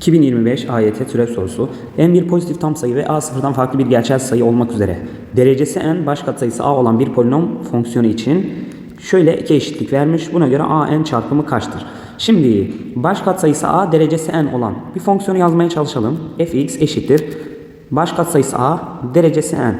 2025 AYT türev sorusu. n bir pozitif tam sayı ve a sıfırdan farklı bir gerçel sayı olmak üzere derecesi n baş katsayısı a olan bir polinom fonksiyonu için şöyle iki eşitlik vermiş. Buna göre a n çarpımı kaçtır? Şimdi baş katsayısı a derecesi n olan bir fonksiyonu yazmaya çalışalım. fx eşittir. Baş katsayısı a derecesi n.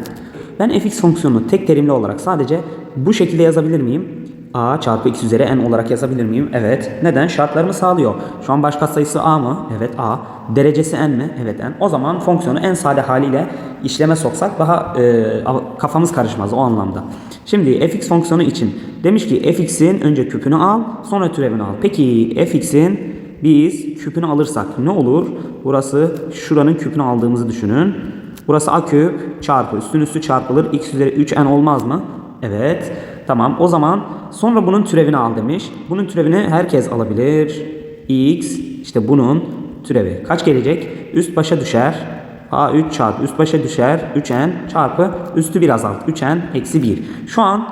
Ben fx fonksiyonunu tek terimli olarak sadece bu şekilde yazabilir miyim? A çarpı x üzeri n olarak yazabilir miyim? Evet. Neden? Şartlarımı sağlıyor. Şu an baş katsayısı a mı? Evet a. Derecesi n mi? Evet n. O zaman fonksiyonu en sade haliyle işleme soksak daha e, kafamız karışmaz o anlamda. Şimdi fx fonksiyonu için demiş ki fx'in önce küpünü al sonra türevini al. Peki fx'in biz küpünü alırsak ne olur? Burası şuranın küpünü aldığımızı düşünün. Burası a küp çarpı üstün üstü çarpılır x üzeri 3n olmaz mı? Evet. Tamam. O zaman sonra bunun türevini al demiş. Bunun türevini herkes alabilir. x işte bunun türevi. Kaç gelecek? Üst başa düşer. a3 çarpı üst başa düşer. 3n çarpı üstü bir azalt. 3n eksi 1. Şu an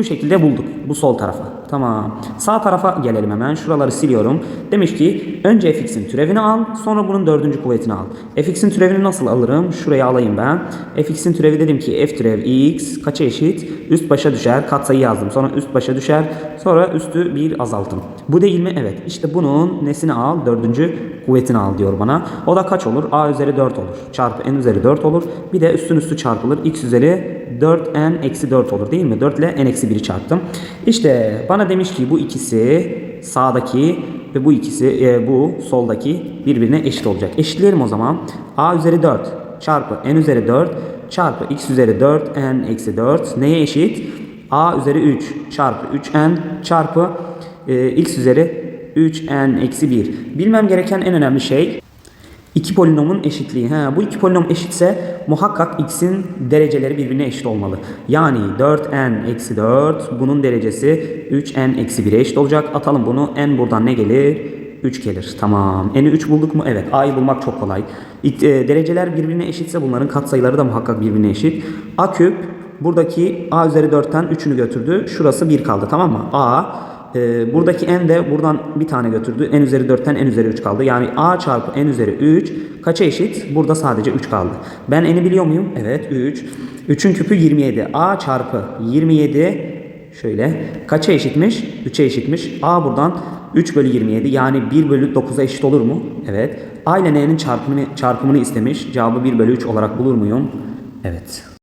bu şekilde bulduk. Bu sol tarafa. Tamam. Sağ tarafa gelelim hemen. Şuraları siliyorum. Demiş ki önce fx'in türevini al. Sonra bunun dördüncü kuvvetini al. fx'in türevini nasıl alırım? Şuraya alayım ben. fx'in türevi dedim ki f türev x kaça eşit? Üst başa düşer. Katsayı yazdım. Sonra üst başa düşer. Sonra üstü bir azaltım. Bu değil mi? Evet. İşte bunun nesini al? Dördüncü kuvvetini al diyor bana. O da kaç olur? a üzeri 4 olur. Çarpı n üzeri 4 olur. Bir de üstün üstü çarpılır. x üzeri 4n eksi 4 olur değil mi? 4 ile n eksi 1'i çarptım. İşte bana demiş ki bu ikisi sağdaki ve bu ikisi e, bu soldaki birbirine eşit olacak. Eşitleyelim o zaman. a üzeri 4 çarpı n üzeri 4 çarpı x üzeri 4 n eksi 4 neye eşit? a üzeri 3 çarpı 3n çarpı e, x üzeri 3n eksi 1. Bilmem gereken en önemli şey İki polinomun eşitliği. Ha, bu iki polinom eşitse muhakkak x'in dereceleri birbirine eşit olmalı. Yani 4n eksi 4 bunun derecesi 3n eksi 1'e eşit olacak. Atalım bunu. n buradan ne gelir? 3 gelir. Tamam. N'i 3 bulduk mu? Evet. A'yı bulmak çok kolay. İlk, e, dereceler birbirine eşitse bunların katsayıları da muhakkak birbirine eşit. A küp buradaki a üzeri 4'ten 3'ünü götürdü. Şurası 1 kaldı tamam mı? A e, buradaki n de buradan bir tane götürdü. n üzeri 4'ten n üzeri 3 kaldı. Yani a çarpı n üzeri 3 kaça eşit? Burada sadece 3 kaldı. Ben n'i biliyor muyum? Evet 3. 3'ün küpü 27. a çarpı 27 şöyle kaça eşitmiş? 3'e eşitmiş. a buradan 3 bölü 27 yani 1 bölü 9'a eşit olur mu? Evet. a ile n'nin çarpımını, çarpımını istemiş. Cevabı 1 bölü 3 olarak bulur muyum? Evet.